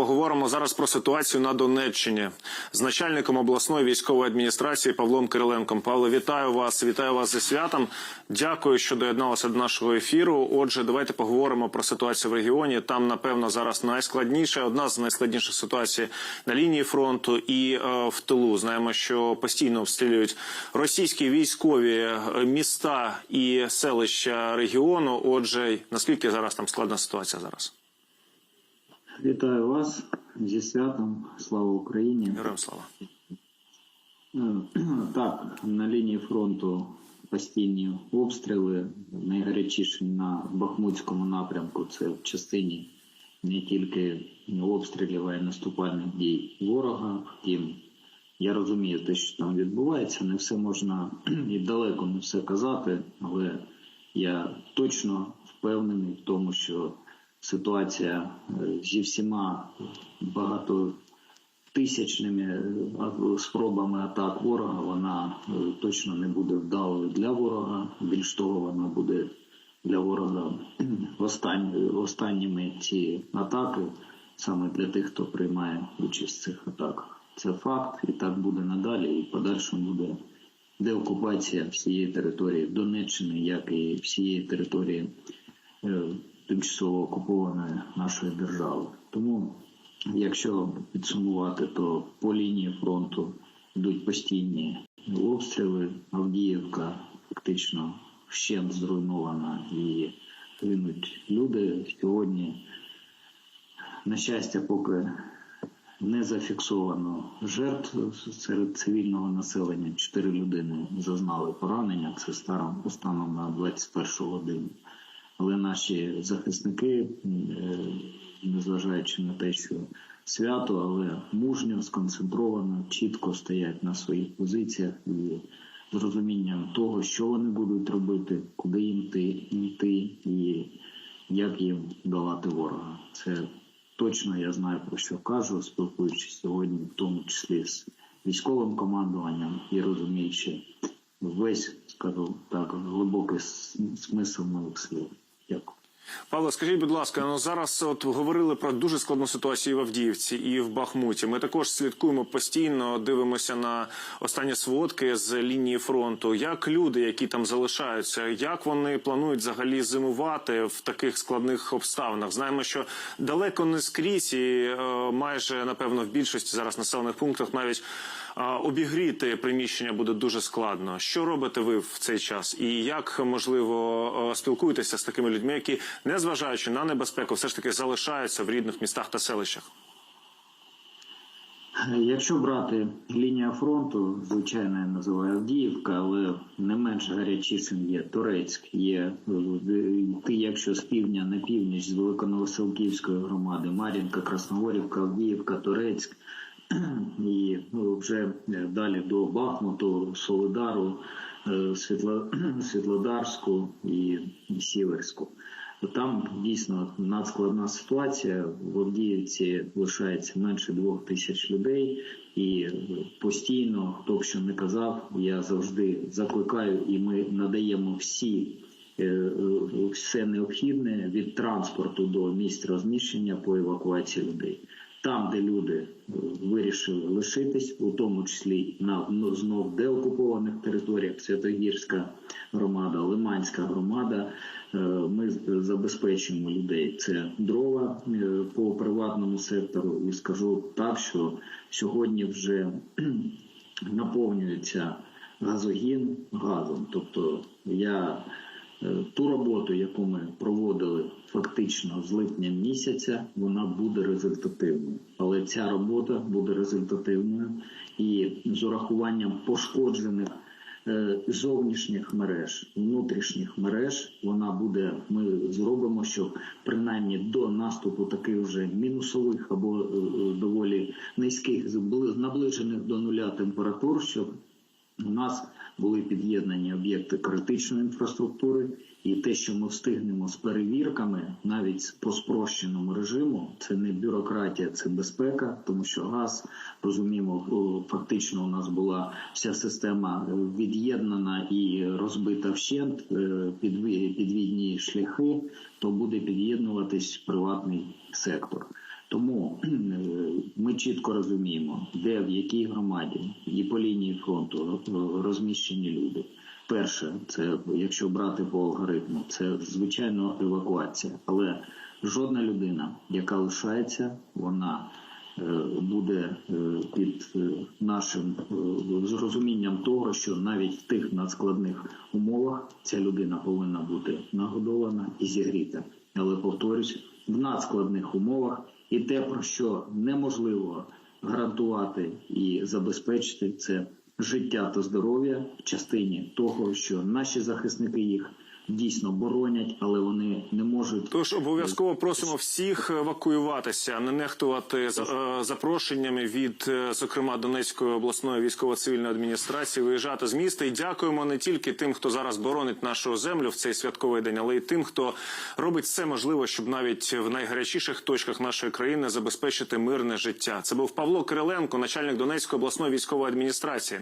поговоримо зараз про ситуацію на Донеччині з начальником обласної військової адміністрації Павлом Кириленком. Павло, вітаю вас! Вітаю вас зі святом. Дякую, що доєдналися до нашого ефіру. Отже, давайте поговоримо про ситуацію в регіоні. Там, напевно, зараз найскладніше, одна з найскладніших ситуацій на лінії фронту і е, в тилу. Знаємо, що постійно обстрілюють російські військові е, міста і селища регіону. Отже, наскільки зараз там складна ситуація зараз? Вітаю вас зі святом. Слава Україні. Героям слава. Е, Так, на лінії фронту постійні обстріли. Найгарячіші на Бахмутському напрямку. Це в частині не тільки обстрілів, а й наступальних дій ворога. Втім, я розумію те, що там відбувається. Не все можна і далеко не все казати, але я точно впевнений в тому, що ситуація е, зі всіма багато тисячними е, спробами атак ворога вона е, точно не буде вдалою для ворога. Більш того, вона буде для ворога останні, останніми ці атаки саме для тих, хто приймає участь в цих атаках. Це факт, і так буде надалі. І подальшому буде деокупація всієї території Донеччини, як і всієї території тимчасово окупованої нашої держави. Тому, якщо підсумувати, то по лінії фронту йдуть постійні обстріли. Авдіївка фактично вщент зруйнована і гинуть люди. Сьогодні, на щастя, поки не зафіксовано жертв серед цивільного населення. Чотири людини зазнали поранення. Це станом на 21 годину. Але наші захисники, е, незважаючи на те, що свято, але мужньо, сконцентровано, чітко стоять на своїх позиціях і з розумінням того, що вони будуть робити, куди їм йти, і як їм долати ворога. Це точно я знаю про що кажу, спілкуючись сьогодні, в тому числі з військовим командуванням і розуміючи весь, скажу так, глибокий смисл моїх слів. Павло, скажіть, будь ласка, ну зараз от говорили про дуже складну ситуацію в Авдіївці, і в Бахмуті. Ми також слідкуємо постійно, дивимося на останні сводки з лінії фронту. Як люди, які там залишаються, як вони планують взагалі зимувати в таких складних обставинах? Знаємо, що далеко не скрізь, і е, майже напевно в більшості зараз населених пунктах навіть обігріти приміщення буде дуже складно. Що робите ви в цей час? І як можливо е, спілкуєтеся з такими людьми, які незважаючи на небезпеку, все ж таки залишаються в рідних містах та селищах? Якщо брати лінія фронту, звичайно, я називаю Авдіївка, але не менш гарячішим є Турецьк, є е, ти, якщо з півдня на північ з Великоновоселківської громади, Мар'їнка, Красногорівка, Авдіївка, Турецьк і вже е, далі до Бахмуту, Солидару, е, Світлодарську і Сіверську. Там дійсно надскладна ситуація. В Авдіївці лишається менше двох тисяч людей, і постійно, хто б що не казав, я завжди закликаю, і ми надаємо всі. е, Все необхідне від транспорту до місць розміщення по евакуації людей. Там, де люди е, вирішили лишитись, у тому числі на ну, знов деокупованих територіях, Святогірська громада, Лиманська громада, е, ми забезпечуємо людей. Це дрова е, по приватному сектору. І скажу так, що сьогодні вже наповнюється газогін газом. Тобто я ту роботу, яку ми проводили фактично з липня місяця, вона буде результативною. Але ця робота буде результативною і з урахуванням пошкоджених е, зовнішніх мереж, внутрішніх мереж, вона буде. Ми зробимо, щоб принаймні до наступу таких вже мінусових або е, е, доволі низьких, наближених до нуля температур, щоб у нас були під'єднані об'єкти критичної інфраструктури, і те, що ми встигнемо з перевірками, навіть по спрощеному режиму, це не бюрократія, це безпека, тому що газ розуміємо, фактично у нас була вся система від'єднана і розбита вщент е, підвідні шляхи, то буде під'єднуватись приватний сектор. Тому ми чітко розуміємо, де в якій громаді і по лінії фронту е, розміщені люди. Перше, це якщо брати по алгоритму, це звичайно евакуація, але жодна людина, яка лишається, вона е, буде е, під е, нашим е, зрозумінням того, що навіть в тих надскладних умовах ця людина повинна бути нагодована і зігріта. Але повторюсь, в надскладних умовах і те, про що неможливо гарантувати і забезпечити, це життя та здоров'я в частині того, що наші захисники їх дійсно боронять, але вони не можуть Тож обов'язково просимо всіх евакуюватися, не нехтувати за- е, запрошеннями від, е, зокрема, Донецької обласної військово-цивільної адміністрації виїжджати з міста. І дякуємо не тільки тим, хто зараз боронить нашу землю в цей святковий день, але й тим, хто робить все можливе, щоб навіть в найгарячіших точках нашої країни забезпечити мирне життя. Це був Павло Кириленко, начальник Донецької обласної військової адміністрації.